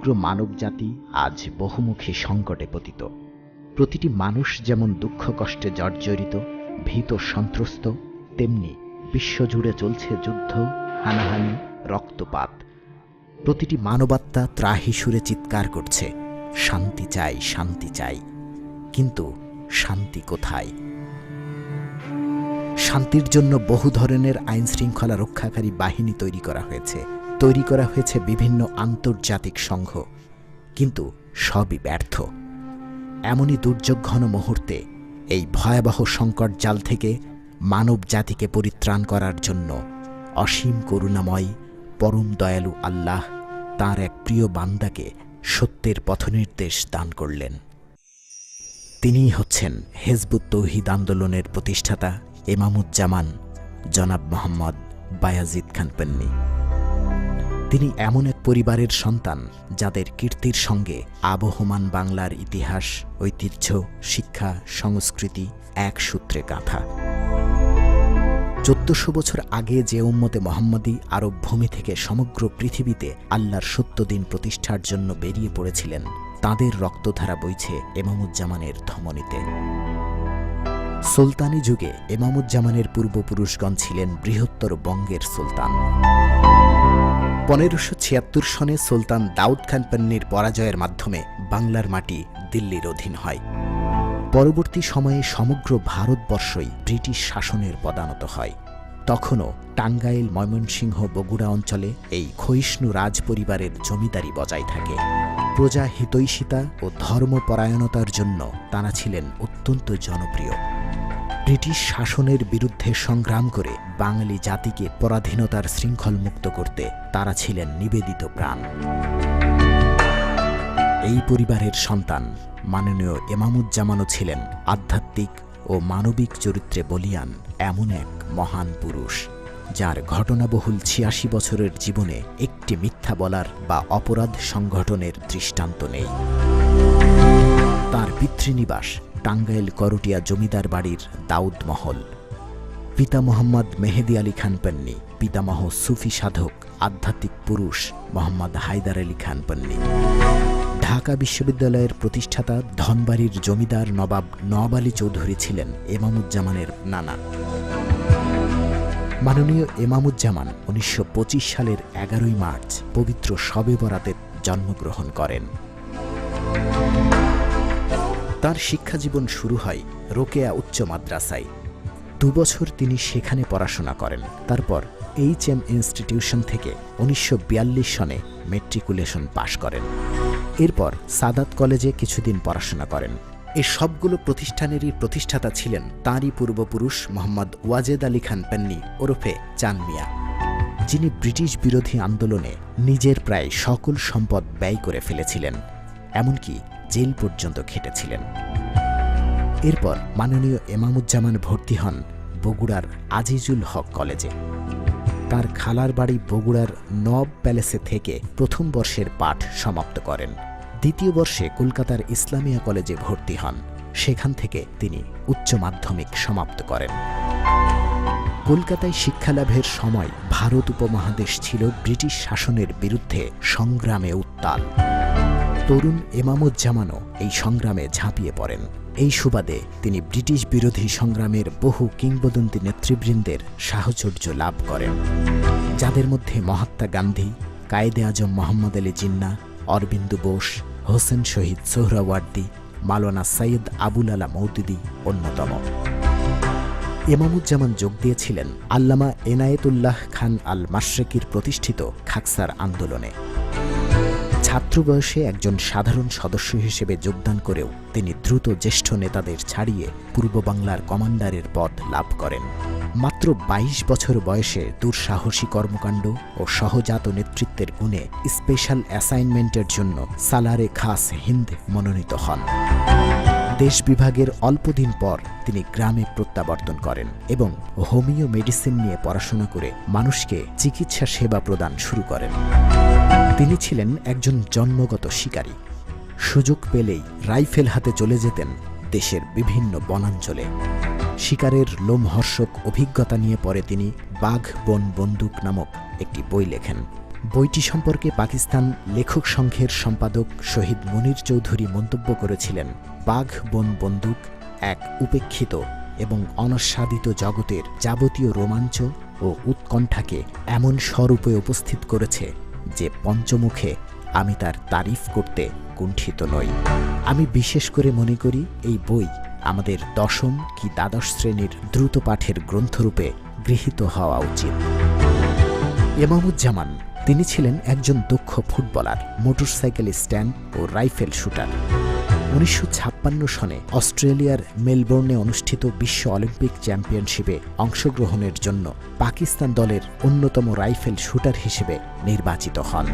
সমগ্র মানবজাতি আজ বহুমুখী সংকটে পতিত। প্রতিটি মানুষ যেমন দুঃখ কষ্টে জর্জরিত, ভীত সন্ত্রস্ত, তেমনি বিশ্বজুড়ে চলছে যুদ্ধ, হানাহানি, রক্তপাত। প্রতিটি মানবাত্মা ত্রাহি সুরে চিৎকার করছে, শান্তি চাই শান্তি চাই। কিন্তু শান্তি কোথায়? শান্তির জন্য বহু ধরনের আইন শৃঙ্খলা রক্ষাকারী বাহিনী তৈরি করা হয়েছে। তৈরি করা হয়েছে বিভিন্ন আন্তর্জাতিক সংঘ, কিন্তু সবই ব্যর্থ। এমনই দুর্যোগ ঘন মুহূর্তে এই ভয়াবহ সংকট জাল থেকে মানব জাতিকে পরিত্রাণ করার জন্য অসীম করুণাময়, পরম দয়ালু আল্লাহ তার এক প্রিয় বান্দাকে সত্যের পথনির্দেশ দান করলেন। তিনিই হচ্ছেন হেজবুত তৌহিদ আন্দোলনের প্রতিষ্ঠাতা এমামুজ্জামান জনাব মোহাম্মদ বায়াজিদ খান পেন্নি তিনি এমন এক পরিবারের সন্তান যাদের কীর্তির সঙ্গে আবহমান বাংলার ইতিহাস, ঐতিহ্য, শিক্ষা, সংস্কৃতি এক সূত্রে গাঁথা। চোদ্দশো বছর আগে যে উম্মতে মোহাম্মদী আরব ভূমি থেকে সমগ্র পৃথিবীতে আল্লাহর সত্য দিন প্রতিষ্ঠার জন্য বেরিয়ে পড়েছিলেন, তাদের রক্তধারা বইছে এমামুজ্জামানের ধমনীতে। সুলতানি যুগে এমামুজ্জামানের পূর্বপুরুষগণ ছিলেন বৃহত্তর বঙ্গের সুলতান। পনেরোশো ছিয়াত্তর সনে সুলতান দাউদ খান পান্নির পরাজয়ের মাধ্যমে বাংলার মাটি দিল্লির অধীন হয়। পরবর্তী সময়ে সমগ্র ভারতবর্ষই ব্রিটিশ শাসনের পদানত হয়। তখনও টাঙ্গাইল, ময়মনসিংহ, বগুড়া অঞ্চলে এই ক্ষয়িষ্ণু রাজ পরিবারের জমিদারি বজায় থাকে। প্রজা হিতৈষিতা ও ধর্মপরায়ণতার জন্য তারা ছিলেন অত্যন্ত জনপ্রিয়। ব্রিটিশ শাসনের বিরুদ্ধে সংগ্রাম করে বাঙালি জাতিকে পরাধীনতার শৃঙ্খল মুক্ত করতে তারা ছিলেন নিবেদিত প্রাণ। এই পরিবারের সন্তান মাননীয় এমামুজ্জামানও ছিলেন আধ্যাত্মিক ও মানবিক চরিত্রে বলিয়ান এমন এক মহান পুরুষ, যার ঘটনাবহুল ছিয়াশি বছরের জীবনে একটি মিথ্যা বলার বা অপরাধ সংগঠনের দৃষ্টান্ত নেই। তার পিতৃনিবাস টাঙ্গাইল করটিয়া জমিদার বাড়ির দাউদ মহল পিতা মোহাম্মদ মেহেদি আলী খান পন্নী পিতামহ সুফি সাধক, আধ্যাত্মিক পুরুষ মোহাম্মদ হায়দার আলী খান পন্নী। ঢাকা বিশ্ববিদ্যালয়ের প্রতিষ্ঠাতা ধনবাড়ির জমিদার নবাব নওয়াব আলী চৌধুরী ছিলেন এমামুজ্জামানের নানা। মাননীয় এমামুজ্জামান উনিশশো পঁচিশ সালের এগারোই মার্চ পবিত্র শবে বরাতে জন্মগ্রহণ করেন। তার শিক্ষাজীবন শুরু হয় রোকেয়া উচ্চ মাদ্রাসায়। দুবছর তিনি সেখানে পড়াশোনা করেন। তারপর এইচ এম ইনস্টিটিউশন থেকে উনিশশো বিয়াল্লিশ সনে মেট্রিকুলেশন পাশ করেন। এরপর সাদাত কলেজে কিছুদিন পড়াশোনা করেন। এ সবগুলো প্রতিষ্ঠানেরই প্রতিষ্ঠাতা ছিলেন তাঁরই পূর্বপুরুষ মোহাম্মদ ওয়াজেদ আলী খান পেন্নি ওরফে চান মিয়া, যিনি ব্রিটিশ বিরোধী আন্দোলনে নিজের প্রায় সকল সম্পদ ব্যয় করে ফেলেছিলেন, এমনকি জেল পর্যন্ত খেটেছিলেন। এরপর মাননীয় এমামুজ্জামান ভর্তি হন বগুড়ার আজিজুল হক কলেজে। তার খালার বাড়ি বগুড়ার নব প্যালেসে থেকে প্রথম বর্ষের পাঠ সমাপ্ত করেন। দ্বিতীয় বর্ষে কলকাতার ইসলামিয়া কলেজে ভর্তি হন। সেখান থেকে তিনি উচ্চ মাধ্যমিক সমাপ্ত করেন। কলকাতায় শিক্ষালাভের সময় ভারত উপমহাদেশ ছিল ব্রিটিশ শাসনের বিরুদ্ধে সংগ্রামে উত্তাল। তরুণ এমামুজ্জামানও এই সংগ্রামে ঝাঁপিয়ে পড়েন। এই সুবাদে তিনি ব্রিটিশ বিরোধী সংগ্রামের বহু কিংবদন্তি নেতৃবৃন্দের সাহচর্য লাভ করেন। যাদের মধ্যে মহাত্মা গান্ধী, কায়েদে আজম মোহাম্মদ আলী জিন্না, অরবিন্দু বোস, হোসেন শহীদ সোহরাওয়ার্দী, মালানা সৈয়দ আবুল আলা মৌদুদি অন্যতম। এমামুজ্জামান যোগ দিয়েছিলেন আল্লামা এনায়েতুল্লাহ খান আল মাশরেকির প্রতিষ্ঠিত খাকসার আন্দোলনে। ছাত্র বয়সে একজন সাধারণ সদস্য হিসেবে যোগদান করেও তিনি দ্রুত জ্যেষ্ঠ নেতাদের ছাড়িয়ে পূর্ব বাংলার কমান্ডারের পদ লাভ করেন। মাত্র ২২ বছর বয়সে দুঃসাহসী কর্মকাণ্ড ও সহজাত নেতৃত্বের গুণে স্পেশাল অ্যাসাইনমেন্টের জন্য সালারে খাস হিন্দ মনোনীত হন। দেশ বিভাগের অল্পদিন পর তিনি গ্রামে প্রত্যাবর্তন করেন এবং হোমিও মেডিসিন নিয়ে পড়াশোনা করে মানুষকে চিকিৎসা সেবা প্রদান শুরু করেন। তিনি ছিলেন একজন জন্মগত শিকারী। সুযোগ পেলেই রাইফেল হাতে চলে যেতেন দেশের বিভিন্ন বনাঞ্চলে। শিকারের লোমহর্ষক অভিজ্ঞতা নিয়ে পরে তিনি বাঘ বন বন্দুক নামক একটি বই লেখেন। বইটি সম্পর্কে পাকিস্তান লেখক সংঘের সম্পাদক শহীদ মনির চৌধুরী মন্তব্য করেছিলেন, বাঘ বন বন্দুক এক উপেক্ষিত এবং অনস্বাদিত জগতের যাবতীয় রোমাঞ্চ ও উৎকণ্ঠাকে এমন স্বরূপে উপস্থিত করেছে যে পঞ্চমুখে আমি তার তারিফ করতে কুণ্ঠিত নই। আমি বিশেষ করে মনে করি এই বই আমাদের দশম কি দ্বাদশ শ্রেণির দ্রুত পাঠের গ্রন্থরূপে গৃহীত হওয়া উচিত। এমামুজ্জামান তিনি ছিলেন একজন দক্ষ ফুটবলার মোটরসাইকেল স্ট্যান্ড ও রাইফেল শুটার। উনিশশো ছাপ্পান্ন সনে অস্ট্রেলিয়ার মেলবোর্নে অনুষ্ঠিত বিশ্ব অলিম্পিক চ্যাম্পিয়নশিপে অংশগ্রহণের জন্য পাকিস্তান দলের অন্যতম রাইফেল শুটার হিসেবে নির্বাচিত হন।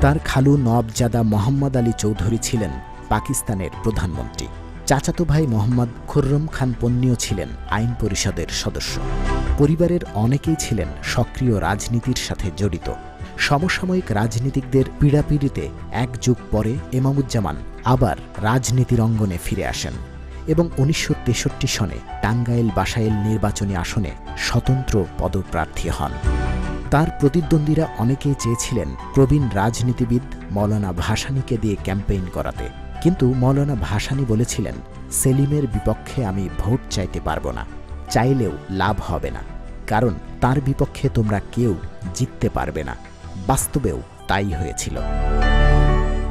তার খালু নবজাদা মোহাম্মদ আলী চৌধুরী ছিলেন পাকিস্তানের প্রধানমন্ত্রী। চাচাতো ভাই মোহাম্মদ খুররম খান পন্নীও ছিলেন আইন পরিষদের সদস্য। পরিবারের অনেকেই ছিলেন সক্রিয় রাজনীতির সাথে জড়িত। সমসাময়িক রাজনীতিকদের পীড়াপিড়িতে এক যুগ পরে এমামুজ্জামান আবার রাজনীতির অঙ্গনে ফিরে আসেন এবং উনিশশো তেষট্টি সনে টাঙ্গাইল বাসাইল নির্বাচনী আসনে স্বতন্ত্র পদপ্রার্থী হন। তার প্রতিদ্বন্দ্বীরা অনেকেই চেয়েছিলেন প্রবীণ রাজনীতিবিদ মৌলানা ভাসানীকে দিয়ে ক্যাম্পেইন করাতে। কিন্তু মৌলানা ভাসানী বলেছিলেন, সেলিমের বিপক্ষে আমি ভোট চাইতে পারব না, চাইলেও লাভ হবে না। কারণ তার বিপক্ষে তোমরা কেউ জিততে পারবে না। বাস্তবেও তাই হয়েছিল।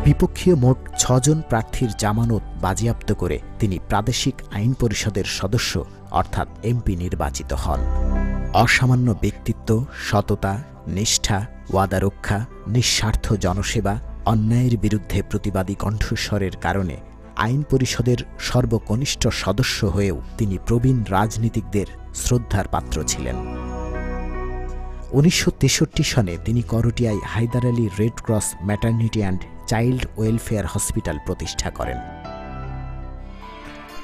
বিপক্ষীয় মোট ছজন প্রার্থীর জামানত বাজেয়াপ্ত করে তিনি প্রাদেশিক আইন পরিষদের সদস্য, অর্থাৎ এমপি নির্বাচিত হন। অসামান্য ব্যক্তিত্ব, সততা, নিষ্ঠা ওয়াদা রক্ষা নিঃস্বার্থ জনসেবা, অন্যায়ের বিরুদ্ধে প্রতিবাদী কণ্ঠস্বরের কারণে আইন পরিষদের সর্বকনিষ্ঠ সদস্য হয়েও তিনি প্রবীণ রাজনীতিকদের শ্রদ্ধার পাত্র ছিলেন। উনিশশো সনে তিনি করটিয়ায় Haider Ali red cross maternity and child welfare hospital প্রতিষ্ঠা করেন।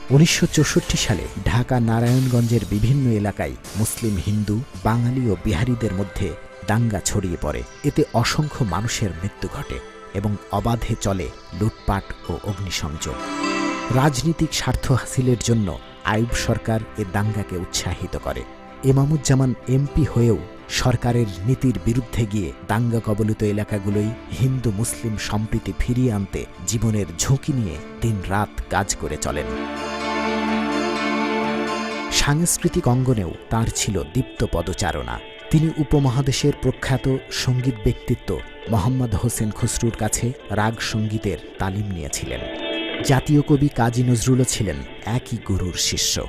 উনিশশো চৌষট্টি সালে ঢাকা নারায়ণগঞ্জের বিভিন্ন এলাকায় মুসলিম হিন্দু, বাঙালি ও বিহারিদের মধ্যে দাঙ্গা ছড়িয়ে পড়ে। এতে অসংখ্য মানুষের মৃত্যু ঘটে এবং অবাধে চলে লুটপাট ও অগ্নিসংযোগ। রাজনীতিক স্বার্থ হাসিলের জন্য আইব সরকার এ দাঙ্গাকে উৎসাহিত করে। এমামুজ্জামান এমপি হয়েও সরকারের নীতির বিরুদ্ধে গিয়ে দাঙ্গা কবলিত এলাকাগুলোই হিন্দু মুসলিম সম্প্রীতি ফিরিয়ে আনতে জীবনের ঝুঁকি নিয়ে দিন রাত কাজ করে চলেন। সাংস্কৃতিক অঙ্গনেও তার ছিল দীপ্ত পদচারণা। তিনি উপমহাদেশের প্রখ্যাত সংগীত ব্যক্তিত্ব মোহাম্মদ হোসেন খসরুর কাছে রাগ সঙ্গীতের তালিম নিয়েছিলেন। জাতীয় কবি কাজী নজরুলও ছিলেন একই গুরুর শিষ্য।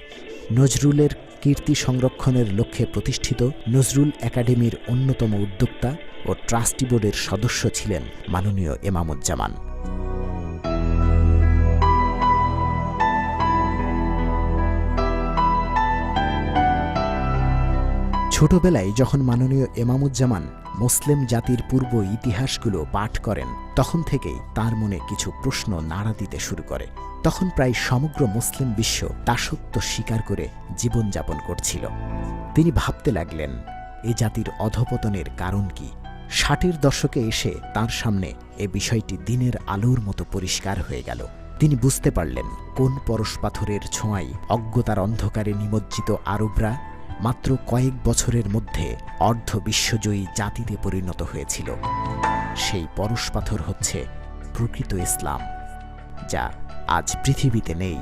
নজরুলের কীর্তি সংরক্ষণের লক্ষ্যে প্রতিষ্ঠিত নজরুল একাডেমির অন্যতম উদ্যোক্তা ও ট্রাস্টি বোর্ডের সদস্য ছিলেন মাননীয় এমামুজ্জামান। ছোটবেলায় যখন মাননীয় এমামুজ্জামান মুসলিম জাতির পূর্ব ইতিহাসগুলো পাঠ করেন, তখন থেকেই তার মনে কিছু প্রশ্ন নাড়া দিতে শুরু করে। তখন প্রায় সমগ্র মুসলিম বিশ্ব দাসত্ব স্বীকার করে জীবনযাপন করছিল। তিনি ভাবতে লাগলেন, এ জাতির অধপতনের কারণ কি? ষাটের দশকে এসে তার সামনে এ বিষয়টি দিনের আলোর মতো পরিষ্কার হয়ে গেল। তিনি বুঝতে পারলেন, কোন পরশপাথরের ছোঁয়ায় অজ্ঞতার অন্ধকারে নিমজ্জিত আরবরা মাত্র কয়েক বছরের মধ্যে অর্ধ বিশ্বজয়ী জাতিতে পরিণত হয়েছিল। সেই পরশপাথর হচ্ছে প্রকৃত ইসলাম, যা আজ পৃথিবীতে নেই।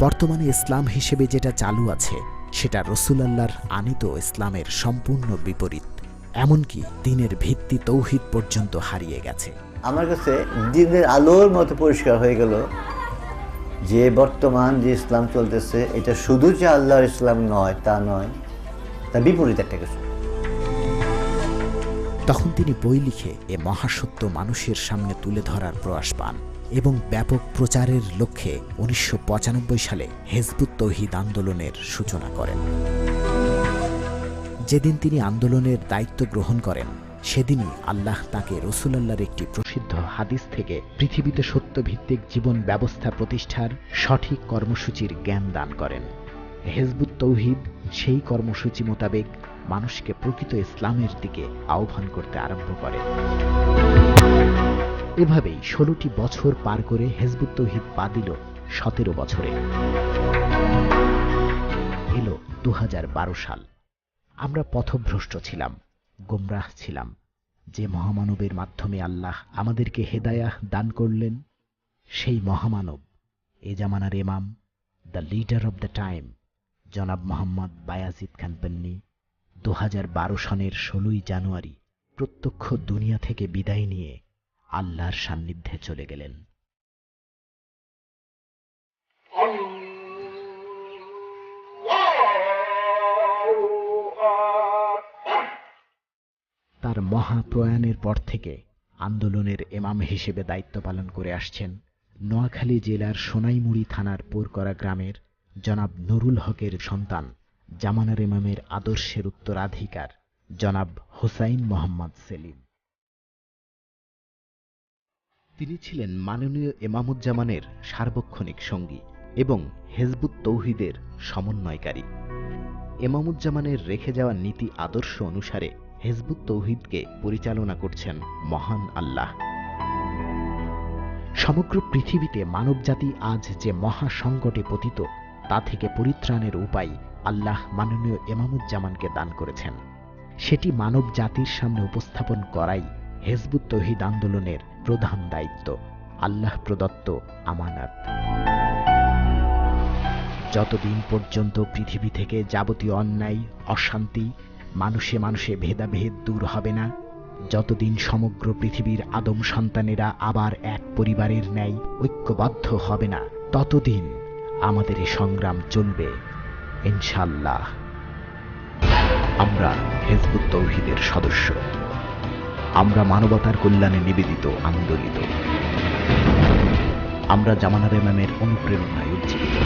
বর্তমানে ইসলাম হিসেবে যেটা চালু আছে, সেটা রসুলাল্লাহর আনিত ইসলামের সম্পূর্ণ বিপরীত, এমনকি দিনের ভিত্তি তৌহিদ পর্যন্ত হারিয়ে গেছে। আমার কাছে দিনের আলোর মতো পরিষ্কার হয়ে গেল যে বর্তমান যে ইসলাম চলতেছে, এটা শুধু যে আল্লাহর ইসলাম নয়, তা নয়, তা বিপরীত একটা কিছু। তখন তিনি বই লিখে এ মহাসত্য মানুষের সামনে তুলে ধরার প্রয়াস পান এবং ব্যাপক প্রচারের লক্ষ্যে উনিশশো পঁচানব্বই সালে হেজবুত তৌহিদ আন্দোলনের সূচনা করেন। যেদিন তিনি আন্দোলনের দায়িত্ব গ্রহণ করেন সেদিনই আল্লাহ তাকে রসুলাল্লাহর একটি প্রসিদ্ধ হাদিস থেকে পৃথিবীতে সত্যভিত্তিক জীবন ব্যবস্থা প্রতিষ্ঠার সঠিক কর্মসূচির জ্ঞান দান করেন। হেজবুত তৌহিদ সেই কর্মসূচি মোতাবেক মানুষকে প্রকৃত ইসলামের দিকে আহ্বান করতে আরম্ভ করে। এভাবেই ষোলোটি বছর পার করে হেজবুত তৌহিদ পা দিল সতেরো বছরে। এলো দু সাল। আমরা পথভ্রষ্ট ছিলাম। গোমরাহ ছিলাম। যে মহামানবের মাধ্যমে আল্লাহ আমাদেরকে হেদায়াহ দান করলেন, সেই মহামানব, এ জামানার ইমাম, the leader of the time, জনাব মোহাম্মদ বায়াজিদ খান পন্নি দু সনের ষোলোই জানুয়ারি, প্রত্যক্ষ দুনিয়া থেকে বিদায় নিয়ে আল্লাহর সান্নিধ্যে চলে গেলেন। তার মহাপ্রয়াণের পর থেকে আন্দোলনের এমাম হিসেবে দায়িত্ব পালন করে আসছেন নোয়াখালী জেলার সোনাইমুড়ি থানার পোরকরা গ্রামের জনাব নুরুল হকের সন্তান জামানার ইমামের আদর্শের উত্তরাধিকার, জনাব হোসাইন মোহাম্মদ সেলিম। তিনি ছিলেন মাননীয় এমামুজ্জামানের সার্বক্ষণিক সঙ্গী এবং হেজবুত তৌহিদের সমন্বয়কারী। এমামুজ্জামানের রেখে যাওয়া নীতি আদর্শ অনুসারে হেজবুত তৌহিদকে পরিচালনা করছেন মহান আল্লাহ। সমগ্র পৃথিবীতে মানবজাতি আজ যে মহা সংকটে পতিত, তা থেকে পরিত্রাণের উপায় আল্লাহ মাননীয় এমামুজ্জামানকে দান করেছেন। সেটি মানব জাতির সামনে উপস্থাপন করাই হেজবুত তৌহিদ আন্দোলনের প্রধান দায়িত্ব। আল্লাহ প্রদত্ত আমানাত। যতদিন পর্যন্ত পৃথিবী থেকে যাবতীয় অন্যায়, অশান্তি মানুষে মানুষে ভেদাভেদ দূর হবে না। যতদিন সমগ্র পৃথিবীর আদম সন্তানেরা আবার এক পরিবারের ন্যায় ঐক্যবদ্ধ হবে না, ততদিন আমাদের এই সংগ্রাম চলবে ইনশাল্লাহ আমরা হেজবুত তৌহিদের সদস্য। আমরা মানবতার কল্যাণে নিবেদিত, আন্দোলিত। আমরা জামানার ইমামের অনুপ্রেরণায় উজ্জীবিত।